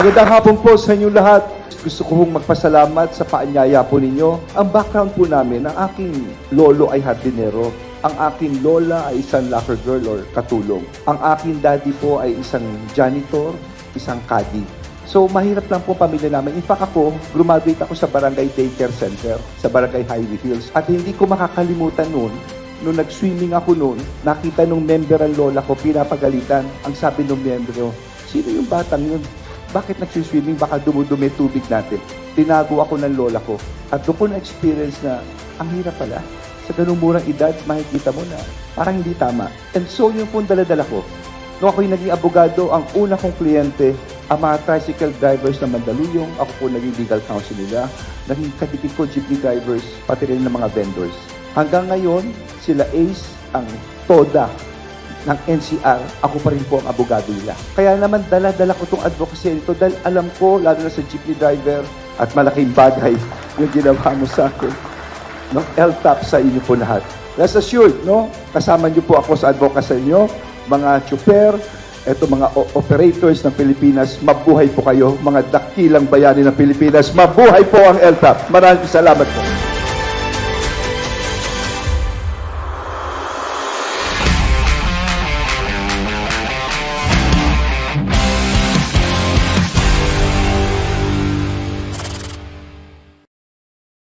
Magandang hapon po sa inyo lahat. Gusto ko pong magpasalamat sa paanyaya po ninyo. Ang background po namin, ang aking lolo ay hardinero. Ang aking lola ay isang locker girl or katulong. Ang aking daddy po ay isang janitor, isang caddy. So, mahirap lang po pamilya namin. In fact, ako, graduate ako sa Barangay Daycare Center, sa Barangay Highway Hills. At hindi ko makakalimutan noon, nung nag-swimming ako noon, nakita nung member ang lola ko, pinapagalitan. Ang sabi nung member, sino yung batang yun? Bakit nagsiswimming? Baka dumudumi tubig natin. Tinago ako ng lola ko. At doon ko na-experience na, ang hirap pala. Sa ganung murang edad, makikita mo na parang hindi tama. And so, yun po ang daladala ko. Nung ako'y naging abogado, ang una kong kliyente, ang mga tricycle drivers na Mandaluyong, ako po naging legal counsel nila, naging kadikit ko jeepney drivers, pati rin ng mga vendors. Hanggang ngayon, sila Ace ang TODA ng NCR, ako pa rin po ang abogado nila. Kaya naman dala-dala ko itong advocacy nito dahil alam ko, lalo na sa jeepney driver, at malaking bagay yung ginawa mo sa akin no? LTAP sa inyo po lahat. Rest assured, no? Kasama niyo po ako sa advocacy niyo, mga chuper, eto mga operators ng Pilipinas, mabuhay po kayo, mga dakilang bayani ng Pilipinas, mabuhay po ang LTAP. Maraming salamat po.